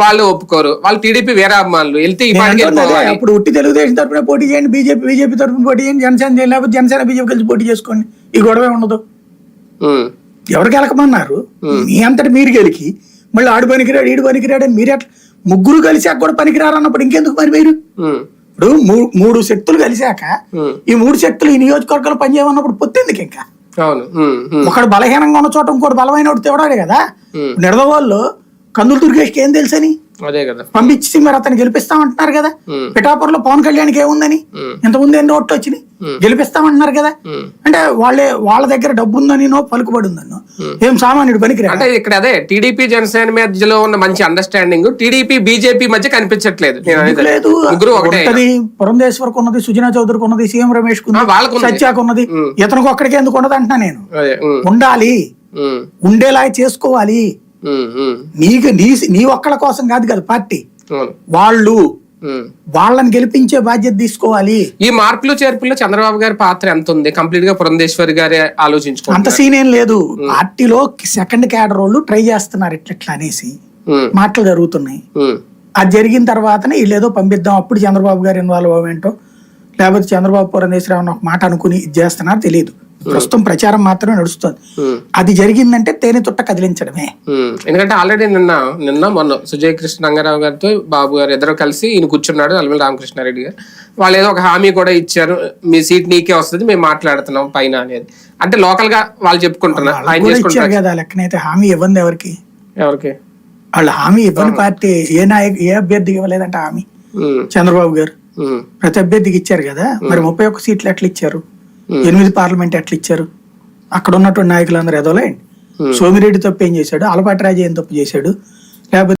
వాళ్ళు ఒప్పుకోరు. వాళ్ళు టీడీపీ వేరే అభిమానులు వెళ్తే ఈ వెళ్ళిపోవాలి. అప్పుడు ఉట్టి తెలుగుదేశం తరపున పోటీ చేయండి బీజేపీ బీజేపీ తరపున పోటీ చేయండి జనసేన చేయండి లేకపోతే జనసేన బీజేపీ కలిసి పోటీ చేసుకోండి. ఈ గొడవే ఉండదు. ఎవరు గెలకమన్నారు? మీ అంతటి మీరు గెలికి మళ్ళీ ఆడు పనికిరాడు ఈడు పనికిరాడు అని మీరు ఎట్లా? ముగ్గురు కలిసాక కూడా పనికిరారు అన్నప్పుడు ఇంకెందుకు మరి మీరు? ఇప్పుడు మూడు శక్తులు కలిసాక. ఈ మూడు శక్తులు ఈ నియోజకవర్గాలు పనిచేయమన్నప్పుడు పొత్తెందుకు ఇంకా? ఒకడు బలహీనంగా ఉన్న చోట ఇంకోటి బలమైన వాడు తేవడాడే కదా. నిడదవాళ్ళు కందులు దుర్గేష్కి ఏం తెలుసని? అదే కదా. పంపించి మరి అతను గెలిపిస్తామంటున్నారు కదా. పిఠాపురంలో పవన్ కళ్యాణ్కి ఏముందని. ఇంతకుముందు ఎన్ని ఓట్లు వచ్చినాయి? గెలిపిస్తామంటున్నారు కదా. అంటే వాళ్ళే వాళ్ళ దగ్గర డబ్బు ఉందని నో పలుకుబడి ఉందన్నో ఏం సామాన్యుడు పనికిరా అంటే ఇక్కడ అదే టీడీపీ జనసేన మధ్యలో ఉన్న మంచి అండర్స్టాండింగ్ టీడీపీ బీజేపీ మధ్య కనిపించట్లేదు. లేదు? ఉంటది. పురంధేశ్వరకు ఉన్నది సుజనా చౌదరికి ఉన్నది సీఎం రమేష్. సత్యాకు ఉన్నది. ఇతనికి ఒక్కడికే ఎందుకు ఉండదు అంటున్నా నేను ఉండాలి. ఉండేలా చేసుకోవాలి. నీకు నీ నీ ఒక్కళ్ళ కోసం కాదు కదా పార్టీ. వాళ్ళు. వాళ్ళని గెలిపించే బాధ్యత తీసుకోవాలి. ఈ మార్పులు చేర్పుల్లో చంద్రబాబు గారి పాత్ర ఎంత ఉంది? కంప్లీట్గా పురంధేశ్వరి గారే అంత ఆలోచించుకుంటారు సీన్ ఏం లేదు. పార్టీలో సెకండ్ క్యాడర్ వాళ్ళు ట్రై చేస్తున్నారు ఇట్లా అనేసి. మాటలు జరుగుతున్నాయి. అది జరిగిన తర్వాతనే వీళ్ళు ఏదో పంపిద్దాం అప్పుడు చంద్రబాబు గారు ఇన్వాల్వ్ అవ్వేంటో లేకపోతే చంద్రబాబు పురంధేశ్వరరావు ఒక మాట అనుకుని ఇది చేస్తున్నారు తెలియదు. ప్రస్తుతం ప్రచారం మాత్రమే నడుస్తుంది. అది జరిగిందంటే తేనె తుట్ట కదిలించడమే. ఎందుకంటే ఆల్రెడీ నిన్న నిన్న మొన్న సుజయ్ కృష్ణ రంగారావు గారితో బాబు గారు ఇద్దరు కలిసి ఈయన కూర్చున్నాడు అల్మల రామకృష్ణారెడ్డి గారు. వాళ్ళు ఏదో ఒక హామీ కూడా ఇచ్చారు మీ సీట్ నీకే వస్తుంది మేము మాట్లాడుతున్నాం పైన అనేది. అంటే లోకల్గా వాళ్ళు చెప్పుకుంటున్నారు ఆయన చేసుకుంటారు కదా లెక్కనైతే హామీ ఇవ్వండి ఎవరికి? ఎవరికి? వాళ్ళు హామీ ఇవ్వని పార్టీ ఏ నాయకు ఏ అభ్యర్థికి ఇవ్వలేదంట హామీ. చంద్రబాబు గారు. ప్రతి అభ్యర్థికి ఇచ్చారు కదా మరి ముప్పై ఒక్క సీట్లు ఎట్లా ఇచ్చారు? ఎనిమిది పార్లమెంట్ ఎట్లా ఇచ్చారు. అక్కడ ఉన్నటువంటి నాయకులందరూ ఎదోలేండి సోమిరెడ్డి తప్పు ఏం చేశాడు? అలపాటి రాజు ఏం తప్పు చేశాడు? లేకపోతే